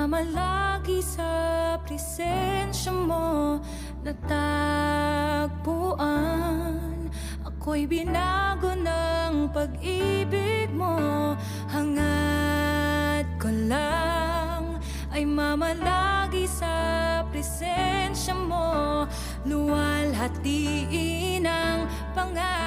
Mamalagi sa presensya mo Natagpuan. Ako'y binago ng pag-ibig mo Hangad ko lang Ay mamalagi sa presensya mo. Luwalhatiin ang pangalan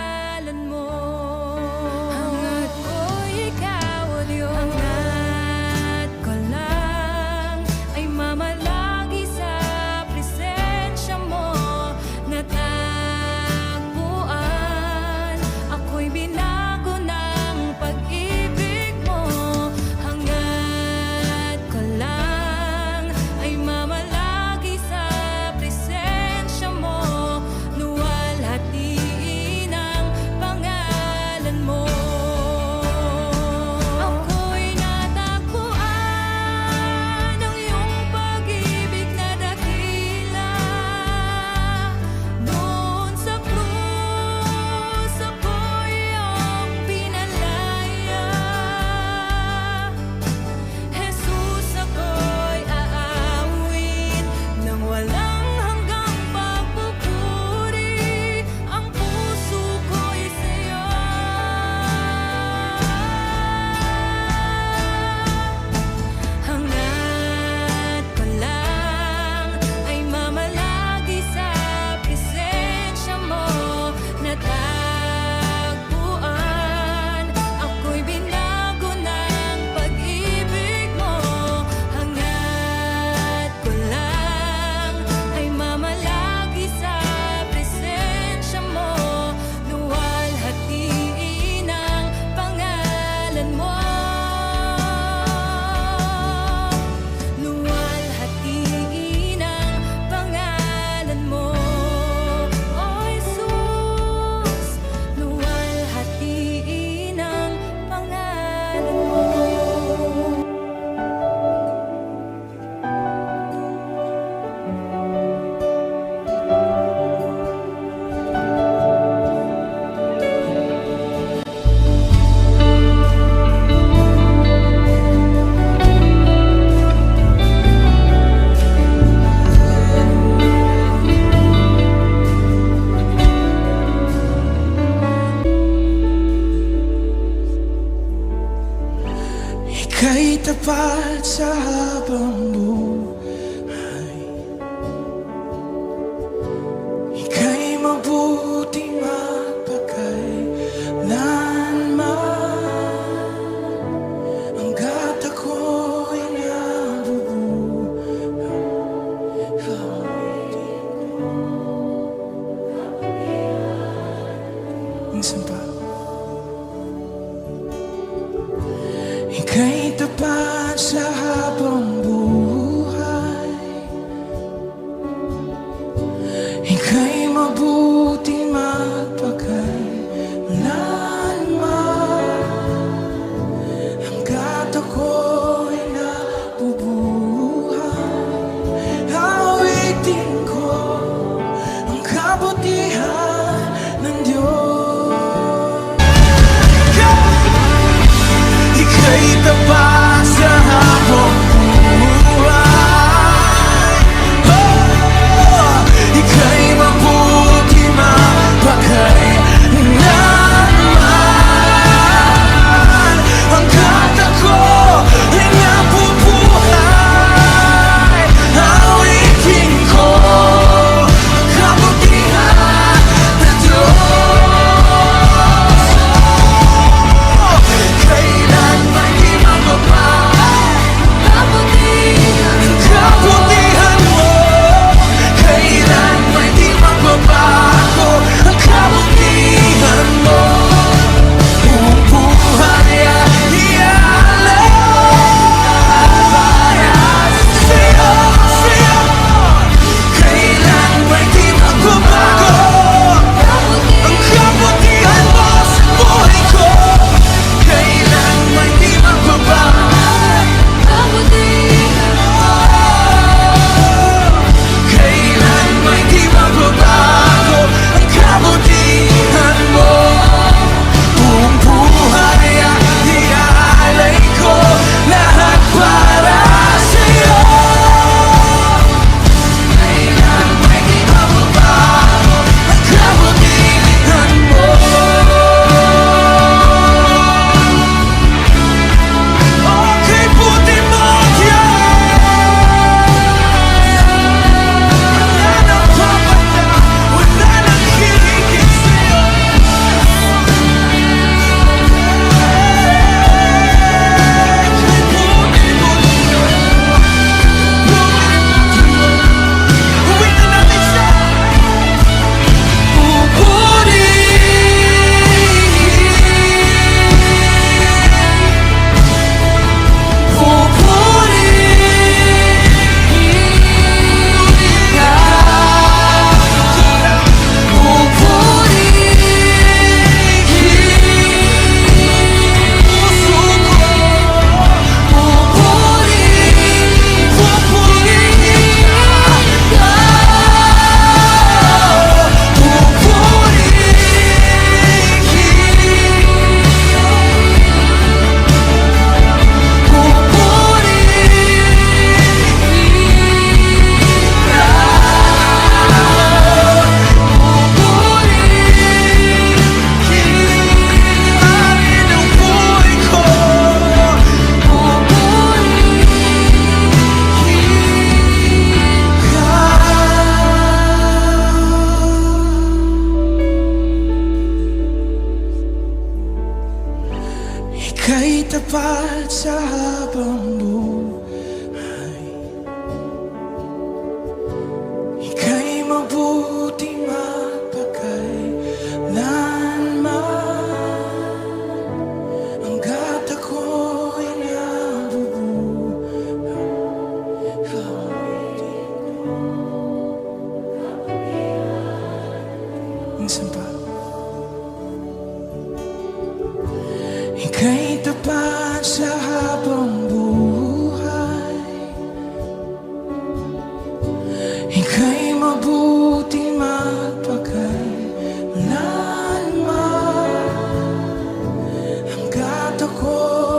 过。